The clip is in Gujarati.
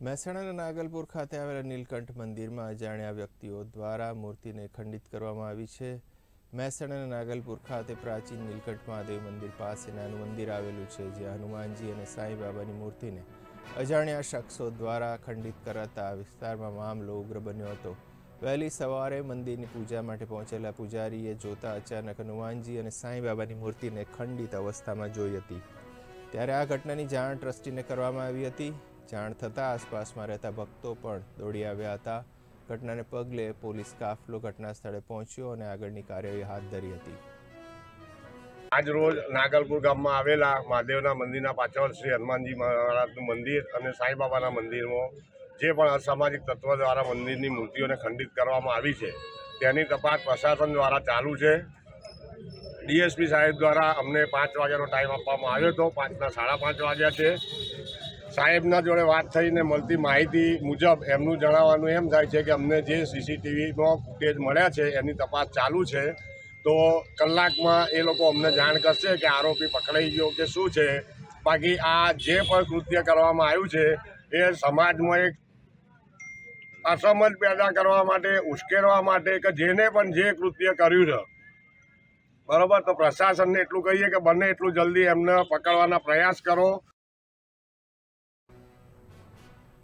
મહેસાણાના નાગલપુર ખાતે આવેલા નીલકંઠ મંદિરમાં અજાણ્યા વ્યક્તિઓ દ્વારા મૂર્તિને ખંડિત કરવામાં આવી છે. મહેસાણાના નાગલપુર ખાતે પ્રાચીન નીલકંઠ મહાદેવ મંદિર પાસે નાનું મંદિર આવેલું છે, જ્યાં હનુમાનજી અને સાંઈ બાબાની મૂર્તિને અજાણ્યા શખ્સો દ્વારા ખંડિત કરાતા વિસ્તારમાં મામલો ઉગ્ર બન્યો હતો. વહેલી સવારે મંદિરની પૂજા માટે પહોંચેલા પૂજારીએ જોતા અચાનક હનુમાનજી અને સાંઈ બાબાની મૂર્તિને ખંડિત અવસ્થામાં જોઈ હતી. ત્યારે આ ઘટનાની જાણ ટ્રસ્ટીને કરવામાં આવી હતી. જાણ થતાં આસપાસમાં રહેતા ભક્તો પણ દોડી આવ્યા હતા. ઘટનાને પગલે પોલીસ કાફલો ઘટના સ્થળે પહોંચ્યો અને આગળની કાર્યવાહી હાથ ધરી હતી. આજ રોજ નાગલપુર ગામમાં આવેલા મહાદેવના મંદિરના પાછળ શ્રી હનુમાનજી મહારાજનું મંદિર અને સાંઈબાબાના મંદિરમાં જે પણ અસામાજિક તત્વ દ્વારા મંદિરની મૂર્તિઓને ખંડિત કરવામાં આવી છે, તેની તપાસ પ્રશાસન દ્વારા ચાલુ છે. ડીએસપી સાહેબ દ્વારા અમને પાંચ વાગ્યાનો ટાઈમ આપવામાં આવ્યો હતો. પાંચના સાડા પાંચ વાગ્યા છે. સાહેબના જોડે વાત થઈને મળતી માહિતી મુજબ એમનું જણાવવાનું એમ થાય છે કે અમને જે સીસીટીવીમાં ફૂટેજ મળ્યા છે, એની તપાસ ચાલુ છે. તો કલાકમાં એ લોકો અમને જાણ કરશે કે આરોપી પકડાઈ ગયો કે શું છે. બાકી આ જે પણ કૃત્ય કરવામાં આવ્યું છે, એ સમાજમાં એક અસમજ પેદા કરવા માટે, ઉશ્કેરવા માટે કે જેને પણ જે કૃત્ય કર્યું છે. બરાબર? તો પ્રશાસનને એટલું કહીએ કે બને એટલું જલ્દી એમને પકડવાના પ્રયાસ કરો.